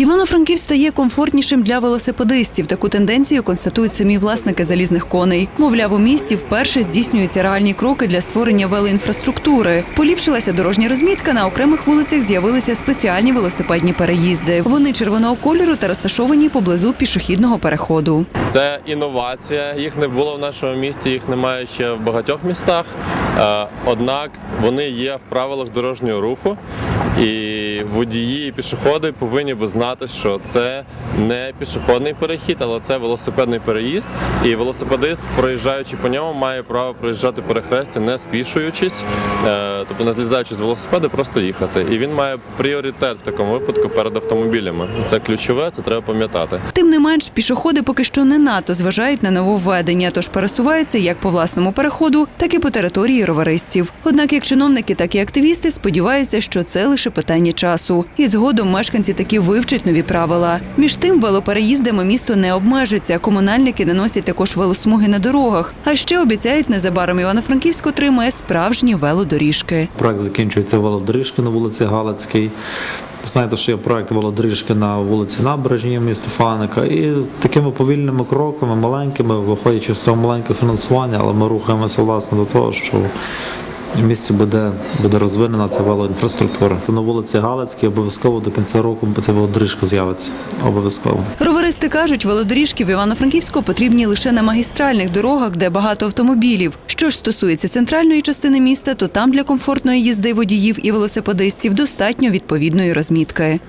Івано-Франківськ стає комфортнішим для велосипедистів. Таку тенденцію констатують самі власники залізних коней. Мовляв, у місті вперше здійснюються реальні кроки для створення велоінфраструктури. Поліпшилася дорожня розмітка. На окремих вулицях з'явилися спеціальні велосипедні переїзди. Вони червоного кольору та розташовані поблизу пішохідного переходу. Це інновація. Їх не було в нашому місті, їх немає ще в багатьох містах. Е, Однак вони є в правилах дорожнього руху. І водії і пішоходи повинні би знати, що це не пішохідний перехід, але це велосипедний переїзд. І велосипедист, проїжджаючи по ньому, має право проїжджати перехрестя, не спішуючись, е, тобто не злізаючи з велосипеда, просто їхати. І він має пріоритет в такому випадку перед автомобілями. Це ключове, це треба пам'ятати. Тим не менш, пішоходи поки що не надто зважають на нововведення, тож пересуваються як по власному переходу, так і по території роверистів. Однак, як чиновники, так і активісти сподіваються, що це лише питання часу. І згодом мешканці таки вивчать нові правила. Між тим, велопереїздами місто не обмежиться. Комунальники наносять також велосмуги на дорогах. А ще обіцяють незабаром Івано-Франківськ отримає справжні велодоріжки. Проект закінчується велодоріжки на вулиці Галицькій. Знаєте, що є проект велодоріжки на вулиці Набережній міста Фаника. І такими повільними кроками, маленькими, виходячи з того маленького фінансування, але ми рухаємося власне до того, що в місті буде, буде розвинена ця велоінфраструктура. На вулиці Галицькій обов'язково до кінця року ця велодоріжка з'явиться. Обов'язково. Роверисти кажуть, велодоріжки в Івано-Франківську потрібні лише на магістральних дорогах, де багато автомобілів. Що ж стосується центральної частини міста, то там для комфортної їзди водіїв і велосипедистів достатньо відповідної розмітки.